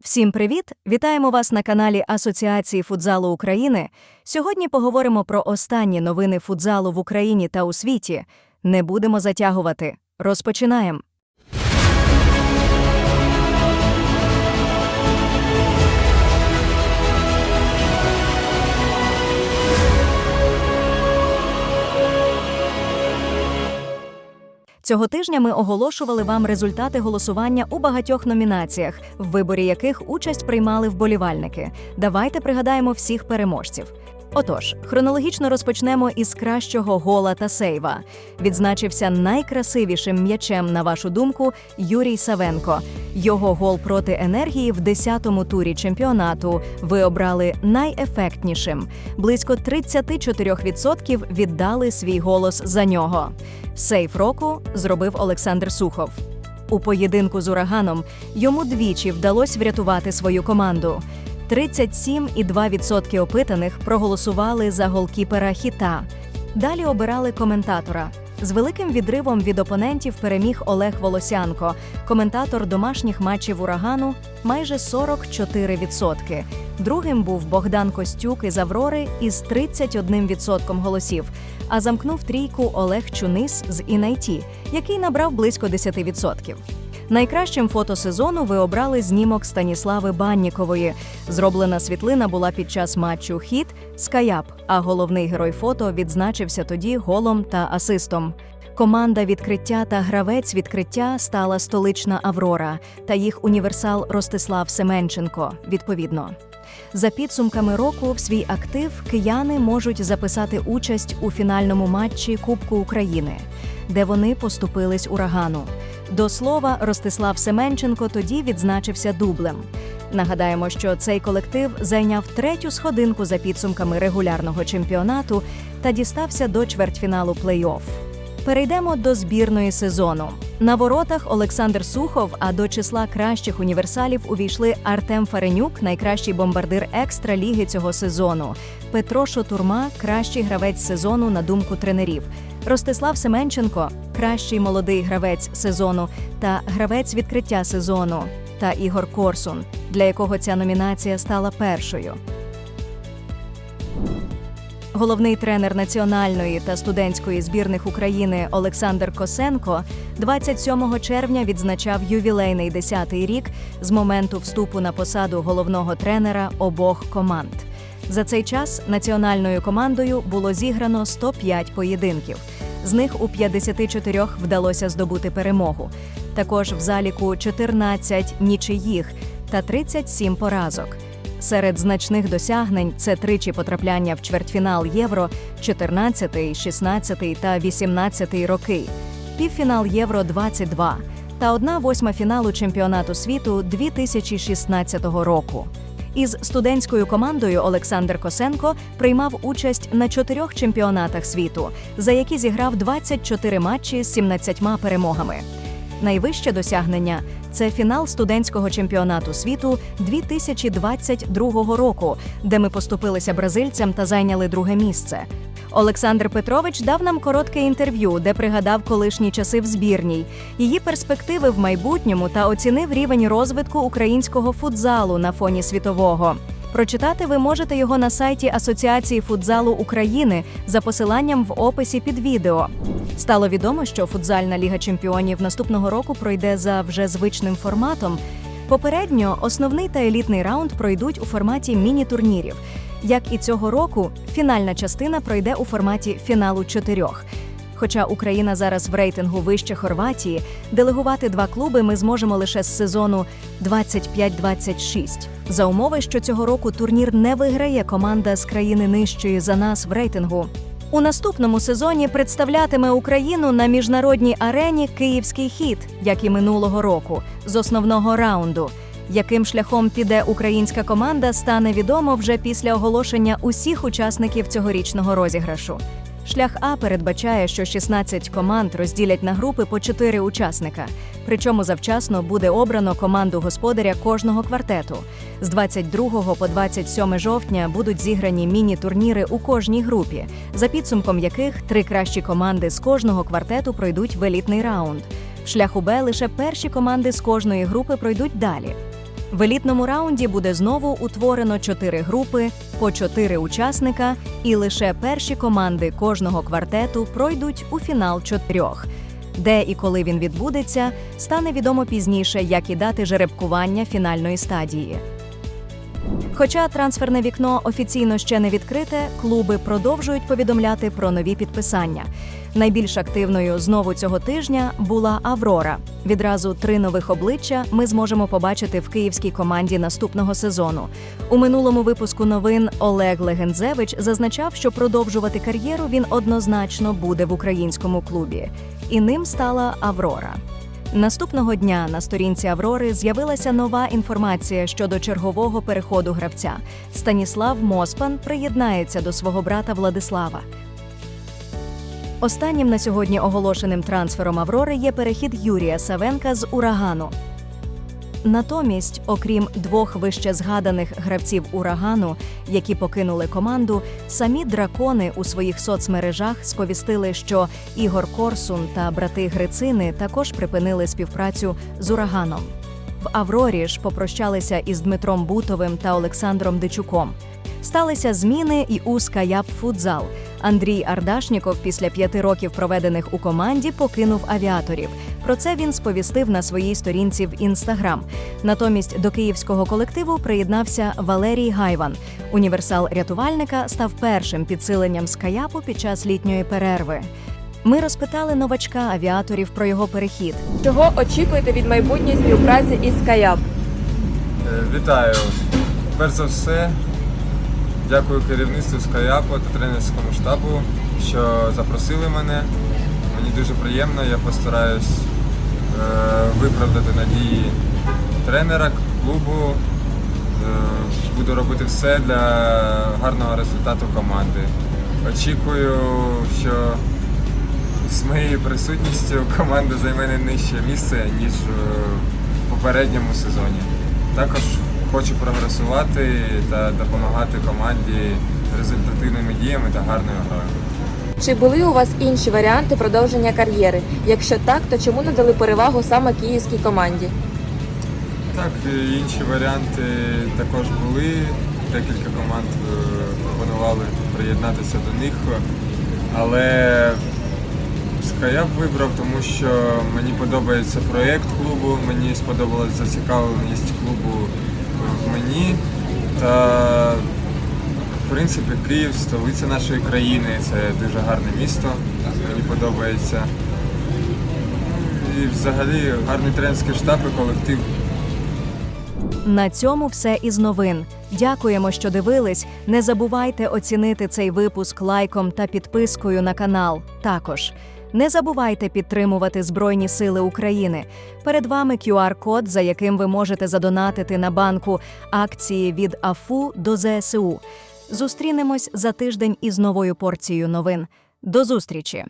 Всім привіт! Вітаємо вас на каналі Асоціації футзалу України. Сьогодні поговоримо про останні новини футзалу в Україні та у світі. Не будемо затягувати. Розпочинаємо. Цього тижня ми оголошували вам результати голосування у багатьох номінаціях, в виборі яких участь приймали вболівальники. Давайте пригадаємо всіх переможців. Отож, хронологічно розпочнемо із кращого гола та сейва. Відзначився найкрасивішим м'ячем, на вашу думку, Юрій Савенко. Його гол проти енергії в 10-му турі чемпіонату ви обрали найефектнішим. Близько 34% віддали свій голос за нього. Сейф року зробив Олександр Сухов. У поєдинку з ураганом йому двічі вдалося врятувати свою команду. 37,2% опитаних проголосували за голкіпера хіта. Далі обирали коментатора. З великим відривом від опонентів переміг Олег Волосянко, коментатор домашніх матчів урагану майже 44%. Другим був Богдан Костюк із Аврори із 31% голосів. А замкнув трійку Олег Чунис з Інайті, який набрав близько 10%. Найкращим фото сезону ви обрали знімок Станіслави Баннікової. Зроблена світлина була під час матчу Хіт Скаяп, а головний герой фото відзначився тоді голом та асистом. Команда відкриття та гравець відкриття стала столична Аврора та їх універсал Ростислав Семенченко. Відповідно. За підсумками року в свій актив кияни можуть записати участь у фінальному матчі Кубку України, де вони поступились урагану. До слова, Ростислав Семенченко тоді відзначився дублем. Нагадаємо, що цей колектив зайняв третю сходинку за підсумками регулярного чемпіонату та дістався до чвертьфіналу плей-офф. Перейдемо до збірної сезону. На воротах Олександр Сухов, а до числа кращих універсалів увійшли Артем Фаренюк, найкращий бомбардир екстра ліги цього сезону. Петро Шотурма кращий гравець сезону на думку тренерів. Ростислав Семенченко кращий молодий гравець сезону та гравець відкриття сезону. Та Ігор Корсун, для якого ця номінація стала першою. Головний тренер національної та студентської збірних України Олександр Косенко 27 червня відзначав ювілейний 10-й рік з моменту вступу на посаду головного тренера обох команд. За цей час національною командою було зіграно 105 поєдинків. З них у 54 вдалося здобути перемогу. Також в заліку 14 нічиїх та 37 поразок. Серед значних досягнень це тричі потрапляння в чвертьфінал Євро 14, 16 та 18 роки, півфінал Євро 22 та одна восьма фіналу чемпіонату світу 2016 року. Із студентською командою Олександр Косенко приймав участь на чотирьох чемпіонатах світу, за які зіграв 24 матчі з 17 перемогами. Найвище досягнення це фінал студентського чемпіонату світу 2022 року, де ми поступилися бразильцям та зайняли друге місце. Олександр Петрович дав нам коротке інтерв'ю, де пригадав колишні часи в збірній, її перспективи в майбутньому та оцінив рівень розвитку українського футзалу на фоні світового. Прочитати ви можете його на сайті Асоціації футзалу України за посиланням в описі під відео. Стало відомо, що футзальна ліга чемпіонів наступного року пройде за вже звичним форматом. Попередньо основний та елітний раунд пройдуть у форматі міні-турнірів. Як і цього року, фінальна частина пройде у форматі фіналу чотирьох. Хоча Україна зараз в рейтингу вище Хорватії, делегувати два клуби ми зможемо лише з сезону 25-26. За умови, що цього року турнір не виграє команда з країни нижчої за нас в рейтингу. У наступному сезоні представлятиме Україну на міжнародній арені Київський хід, як і минулого року, з основного раунду. Яким шляхом піде українська команда, стане відомо вже після оголошення усіх учасників цьогорічного розіграшу. Шлях А передбачає, що 16 команд розділять на групи по 4 учасника. Причому завчасно буде обрано команду господаря кожного квартету. З 22 по 27 жовтня будуть зіграні міні-турніри у кожній групі, за підсумком яких три кращі команди з кожного квартету пройдуть в елітний раунд. В шляху Б лише перші команди з кожної групи пройдуть далі. В елітному раунді буде знову утворено чотири групи по чотири учасника, і лише перші команди кожного квартету пройдуть у фінал чотирьох. Де і коли він відбудеться, стане відомо пізніше, як і дати жеребкування фінальної стадії. Хоча трансферне вікно офіційно ще не відкрите, клуби продовжують повідомляти про нові підписання. Найбільш активною знову цього тижня була Аврора. Відразу три нових обличчя ми зможемо побачити в київській команді наступного сезону. У минулому випуску новин Олег Легензевич зазначав, що продовжувати кар'єру він однозначно буде в українському клубі, і ним стала Аврора. Наступного дня на сторінці Аврори з'явилася нова інформація щодо чергового переходу гравця. Станіслав Моспан приєднається до свого брата Владислава. Останнім на сьогодні оголошеним трансфером Аврори є перехід Юрія Савенка з урагану. Натомість, окрім двох вище згаданих гравців урагану, які покинули команду, самі дракони у своїх соцмережах сповістили, що Ігор Корсун та брати Грицини також припинили співпрацю з ураганом. Аврорі ж попрощалися із Дмитром Бутовим та Олександром Дичуком. Сталися зміни і у Скаяп Футзал. Андрій Ардашніков після п'яти років проведених у команді покинув авіаторів. Про це він сповістив на своїй сторінці в інстаграм. Натомість до київського колективу приєднався Валерій Гайван. Універсал рятувальника став першим підсиленням Скаяпу під час літньої перерви. Ми розпитали новачка авіаторів про його перехід. Чого очікуєте від майбутньої співпраці із Скаяп? Е, Вітаю! Перш за все, дякую керівництву Скаяпу та тренерському штабу, що запросили мене. Мені дуже приємно, я постараюсь е, виправдати надії тренера, клубу. Е, буду робити все для гарного результату команди. Очікую, що з моєю присутністю команда займе не нижче місце, ніж е, в попередньому сезоні. Також хочу прогресувати та допомагати команді результативними діями та гарною грою. Чи були у вас інші варіанти продовження кар'єри? Якщо так, то чому надали перевагу саме київській команді? Так, інші варіанти також були. Декілька команд е, пропонували приєднатися до них, але Скаяп вибрав, тому що мені подобається проєкт клубу, мені сподобалась зацікавленість клубу в мені. Та в принципі Київ столиця нашої країни, це дуже гарне місто, мені подобається. І взагалі гарний тренерський штаб і колектив. На цьому все із новин. Дякуємо, що дивились. Не забувайте оцінити цей випуск лайком та підпискою на канал. Також не забувайте підтримувати Збройні Сили України. Перед вами QR-код, за яким ви можете задонатити на банку акції від АФУ до ЗСУ. Зустрінемось за тиждень із новою порцією новин. До зустрічі!